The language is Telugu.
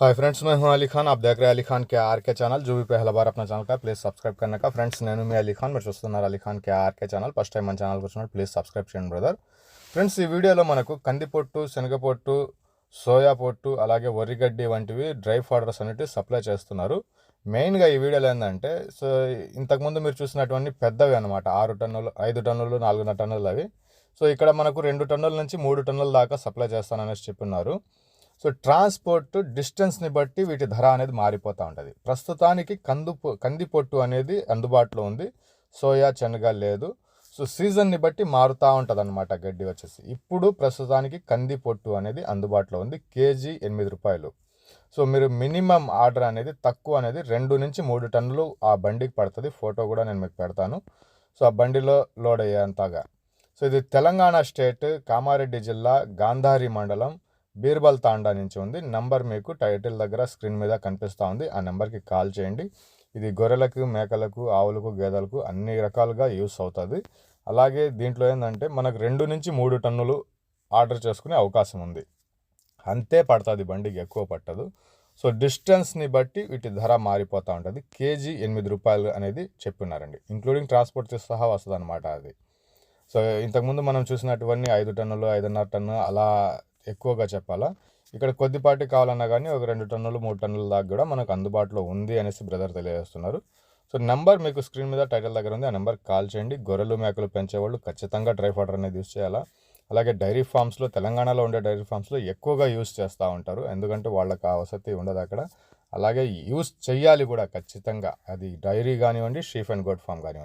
हाय फ्रेंड्स मैं हूं अली खान आप देख रहे हैं अली खान के आर के ఛానల్ जो भी पहला बार अपना ఛానల్ का ప్లీజ్ సబ్స్క్రైబ్ करने का ఫ్రెండ్స్ నేను మీ అలీ ఖాన్ మీరు చూస్తున్నారు Ali Khan K RK channel first time మన ఛానల్కి వచ్చినట్టు ప్లీజ్ సబ్స్క్రైబ్ చేయండి బ్రదర్ ఫ్రెండ్స్ ఈ వీడియోలో మనకు కందిపొట్టు శనగపొట్టు సోయా పొట్టు అలాగే వరిగడ్డి వంటివి డ్రై ఫాడర్స్ అనేవి సప్లై చేస్తున్నారు మెయిన్గా ఈ వీడియోలో ఏంటంటే సో ఇంతకుముందు మీరు చూసినటువంటి పెద్దవి అనమాట ఆరు టన్నులు ఐదు టన్నులు నాలుగున్నర టన్నులు అవి సో ఇక్కడ మనకు రెండు టన్నుల నుంచి మూడు టన్నుల దాకా సప్లై చేస్తాననేసి చెప్పున్నారు సో ట్రాన్స్పోర్ట్ డిస్టెన్స్ని బట్టి వీటి ధర అనేది మారిపోతూ ఉంటుంది. ప్రస్తుతానికి కందు కందిపొట్టు అనేది అందుబాటులో ఉంది. సోయా శనగ లేదు. సో సీజన్ని బట్టి మారుతూ ఉంటుంది అనమాట గడ్డి వచ్చేసి. ఇప్పుడు ప్రస్తుతానికి కంది పొట్టు అనేది అందుబాటులో ఉంది. కేజీ ఎనిమిది రూపాయలు. సో మీరు మినిమం ఆర్డర్ అనేది తక్కువ అనేది రెండు నుంచి మూడు టన్నులు ఆ బండికి పడుతుంది. ఫోటో కూడా నేను మీకు పెడతాను. సో ఆ బండిలో లోడ్ అయ్యేంతగా. సో ఇది తెలంగాణ స్టేట్ కామారెడ్డి జిల్లా గాంధారి మండలం బీర్బల్ తాండా నుంచి ఉంది. నంబర్ మీకు టైటిల్ దగ్గర స్క్రీన్ మీద కనిపిస్తూ ఉంది. ఆ నెంబర్కి కాల్ చేయండి. ఇది గొర్రెలకు మేకలకు ఆవులకు గేదెలకు అన్ని రకాలుగా యూస్ అవుతుంది. అలాగే దీంట్లో ఏంటంటే మనకు రెండు నుంచి మూడు టన్నులు ఆర్డర్ చేసుకునే అవకాశం ఉంది. అంతే పడుతుంది బండికి ఎక్కువ పట్టదు. సో డిస్టెన్స్ని బట్టి వీటి ధర మారిపోతూ ఉంటుంది. కేజీ ఎనిమిది రూపాయలు అనేది చెప్పినారండి. ఇంక్లూడింగ్ ట్రాన్స్పోర్ట్తో సహా వస్తుంది అనమాట అది. సో ఇంతకుముందు మనం చూసినటువన్నీ ఐదు టన్నులు ఐదున్నర టన్ను అలా ఎక్కువగా చెప్పాలా? ఇక్కడ కొద్దిపాటి కావాలన్నా కానీ ఒక రెండు టన్నులు మూడు టన్నుల దాకా కూడా మనకు అందుబాటులో ఉంది అనేసి బ్రదర్ తెలియజేస్తున్నారు. సో నెంబర్ మీకు స్క్రీన్ మీద టైటిల్ దగ్గర ఉంది. ఆ నెంబర్ కాల్ చేయండి. గొర్రెలు మేకలు పెంచేవాళ్ళు ఖచ్చితంగా డ్రై ఫాటర్ అనేది యూస్ చేయాలా? అలాగే డైరీ ఫామ్స్లో తెలంగాణలో ఉండే డైరీ ఫామ్స్లో ఎక్కువగా యూస్ చేస్తూ ఉంటారు. ఎందుకంటే వాళ్ళకి ఆ వసతి ఉండదు అక్కడ. అలాగే యూస్ చేయాలి కూడా ఖచ్చితంగా. అది డైరీ కానివ్వండి షీఫ్ అండ్ గోడ్ ఫామ్ కానివ్వండి.